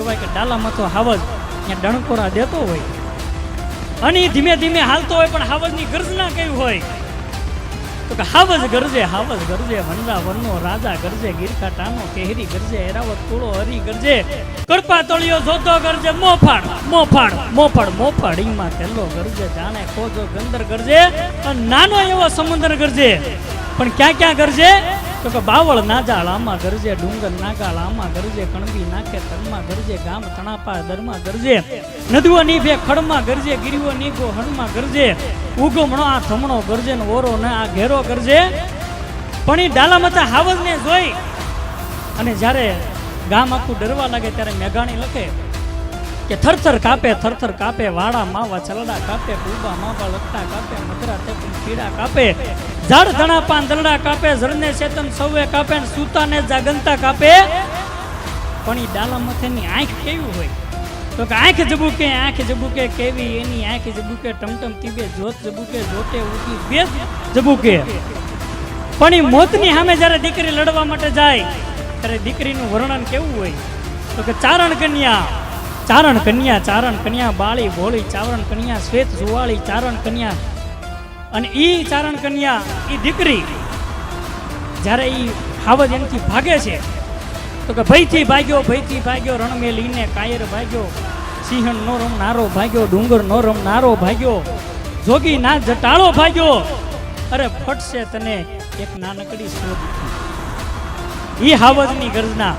કહેવાય કે ડાલામાં તો હાવજ ત્યાં ડણકોરા દેતો હોય. અને ધીમે ધીમે હાલતો હોય પણ હાવજની ગર્જના કેવી હોય? તો કે હાવજ ગરજે હાવજ ગરજે વનરાવનનો રાજા ગરજે ગીરકાટાનો કેહરી ગરજે, એરાવત કુળો હરી ગરજે. કડપા તળિયો જોતો ગરજે, મોફાડ મોફાડ મોફાડ મોફાડ. ઈમાં તેલો ગરજે, જાણે ખોજો ગંદર ગરજે, અને નાનો એવો સમુદ્ર ગરજે. પણ ક્યાં ક્યાં ગરજે? તો કે બાવળ નાજાળ આમાં ગરજે ડુંગર નાગાળ આમાં ગરજે કણબી નાખે તરમાં ગરજે ગામ તણાપા દરમાં ગરજે નદીઓ નીભે ખડમાં ગરજે ગીરીઓ નીગો હણમાં ગરજે, ઉગમણો આ થમણો ગરજે ને ઓરો ને આ ઘેરો ગરજે. પણ એ ડાલામતા હાવજને જોઈ અને જ્યારે ગામ આખું ડરવા લાગે ત્યારે મેઘાણી લખે કે થરથર કાપે થરથર કાપે, વાડા, માવા છલડા કાપે ડૂબા માવા લગતા કાપે, મધરા તે પીડા કાપે. ઝાડ ધણા પાન દલડા કાપે ઝરને ચેતન સૌએ કાપે ને સૂતાને જાગનતા કાપે. પણ એ ડાલા મથેની આંખ કેવી હોય? તો કે આંખ જબુકે આંખ જબુકે કેવી? એની આંખ જબુકે ટમટમ તીબે જોત જબુકે જોતે ઉઠી બે જબુકે પણ એ મોતની સામે જ્યારે દીકરી લડવા માટે જાય, ત્યારે દીકરીનું વર્ણન કેવું હોય? તો કે ચારણ કન્યા ચારણ કન્યા ચારણ કન્યા, બાળી, ભોળી ચારણ કન્યા, શ્વેત, જુવાળી, ચારણ કન્યા અને ઈ ચારણ કન્યા એ દીકરી, જ્યારે એ હાવજ એમથી ભાગે છે, તો કે ભયથી ભાગ્યો ભયથી ભાગ્યો રણમે લઈને કાયર ભાગ્યો, સિંહણ નો રમ, નારો ભાગ્યો, ડુંગર નો રમ, નારો ભાગ્યો, જોગી ના જટાળો ભાગ્યો, અરે ફટશે તને એક નાનકડી શોધ ઈ હાવજની ગર્જના